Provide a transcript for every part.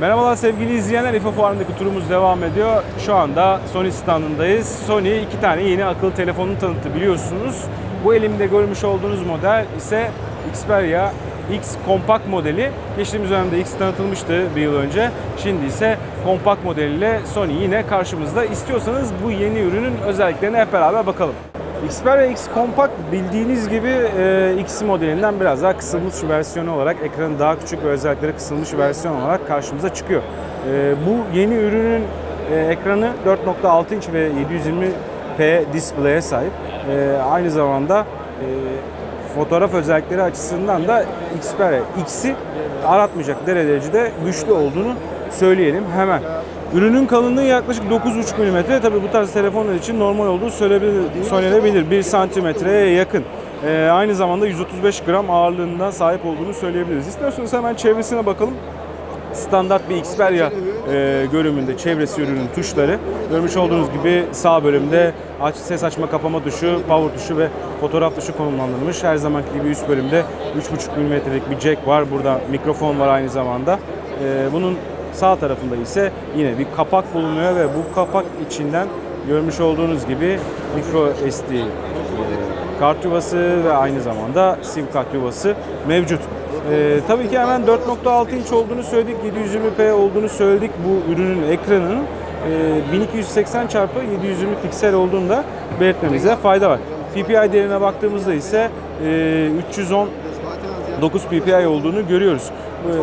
Merhabalar sevgili izleyenler. İFA Fuarı'ndaki turumuz devam ediyor. Şu anda Sony standındayız. Sony iki tane yeni akıllı telefonunu tanıttı biliyorsunuz. Bu elimde görmüş olduğunuz model ise Xperia X kompakt modeli. Geçtiğimiz dönemde X tanıtılmıştı bir yıl önce. Şimdi ise kompakt modeliyle Sony yine karşımızda. İstiyorsanız bu yeni ürünün özelliklerine hep beraber bakalım. Xperia X Compact bildiğiniz gibi e, X modelinden biraz daha kısılmış versiyonu olarak ekranı daha küçük ve özellikleri kısılmış versiyon olarak karşımıza çıkıyor. E, bu yeni ürünün e, ekranı 4.6 inç ve 720p display'e sahip. E, aynı zamanda e, fotoğraf özellikleri açısından da Xperia X'i aratmayacak derecede güçlü olduğunu söyleyelim hemen. Ürünün kalınlığı yaklaşık 9,5 mm. Tabi bu tarz telefonlar için normal olduğu söylenebilir, söylenebilir. 1 santimetreye yakın. Ee, aynı zamanda 135 gram ağırlığından sahip olduğunu söyleyebiliriz. İsterseniz hemen çevresine bakalım. Standart bir Xperia e, görünümünde çevresi ürünün tuşları. Görmüş olduğunuz gibi sağ bölümde aç, ses açma kapama tuşu, power tuşu ve fotoğraf tuşu konumlandırılmış. Her zamanki gibi üst bölümde 3,5 mm'lik bir jack var. Burada mikrofon var aynı zamanda. E, bunun Sağ tarafında ise yine bir kapak bulunuyor ve bu kapak içinden görmüş olduğunuz gibi micro SD e, kart yuvası ve aynı zamanda sim kart yuvası mevcut. E, tabii ki hemen 4.6 inç olduğunu söyledik, 720p olduğunu söyledik bu ürünün ekranının. E, 1280 x 720 piksel olduğunu da belirtmemize fayda var. PPI değerine baktığımızda ise e, 310 9 PPI olduğunu görüyoruz.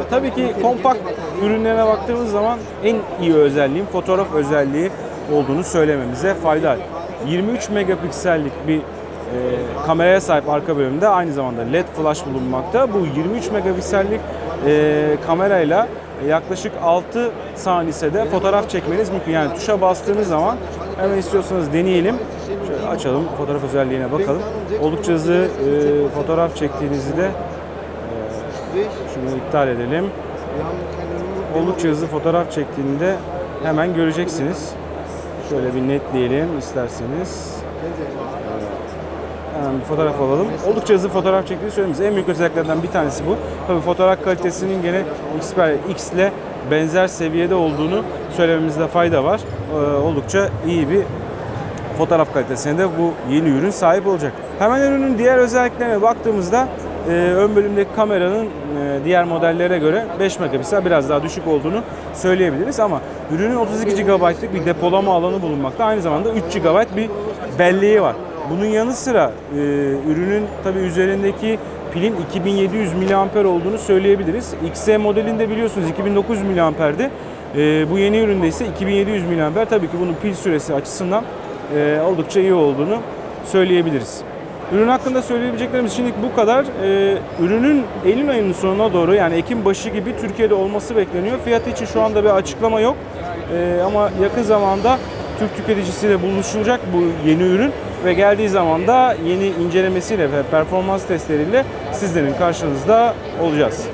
Tabii ki kompakt ürünlerine baktığımız zaman en iyi özelliğin fotoğraf özelliği olduğunu söylememize fayda var. 23 megapiksellik bir e, kameraya sahip arka bölümde aynı zamanda LED flash bulunmakta. Bu 23 megapiksellik e, kamerayla yaklaşık 6 saniyede fotoğraf çekmeniz mümkün. Yani tuşa bastığınız zaman hemen istiyorsanız deneyelim. Şöyle açalım fotoğraf özelliğine bakalım. Oldukça hızlı e, fotoğraf çektiğinizi de şunu iptal edelim. Oldukça hızlı fotoğraf çektiğinde hemen göreceksiniz. Şöyle bir netleyelim isterseniz. Hemen bir fotoğraf alalım. Oldukça hızlı fotoğraf çektiğini söylemişiz. En büyük özelliklerden bir tanesi bu. Tabii fotoğraf kalitesinin gene Xperia X ile benzer seviyede olduğunu söylememizde fayda var. Ee, oldukça iyi bir fotoğraf kalitesine de bu yeni ürün sahip olacak. Hemen ürünün diğer özelliklerine baktığımızda e, ön bölümdeki kameranın e, diğer modellere göre 5 megapiksel biraz daha düşük olduğunu söyleyebiliriz ama ürünün 32 GB'lık bir depolama alanı bulunmakta. Aynı zamanda 3 GB bir belleği var. Bunun yanı sıra e, ürünün tabi üzerindeki pilin 2700 mAh olduğunu söyleyebiliriz. XE modelinde biliyorsunuz 2900 mAh'di. E, bu yeni üründe ise 2700 mAh. Tabii ki bunun pil süresi açısından e, oldukça iyi olduğunu söyleyebiliriz. Ürün hakkında söyleyebileceklerimiz şimdilik bu kadar. Ee, ürünün Eylül ayının sonuna doğru yani Ekim başı gibi Türkiye'de olması bekleniyor. Fiyatı için şu anda bir açıklama yok. Ee, ama yakın zamanda Türk tüketicisiyle buluşulacak bu yeni ürün ve geldiği zaman da yeni incelemesiyle ve performans testleriyle sizlerin karşınızda olacağız.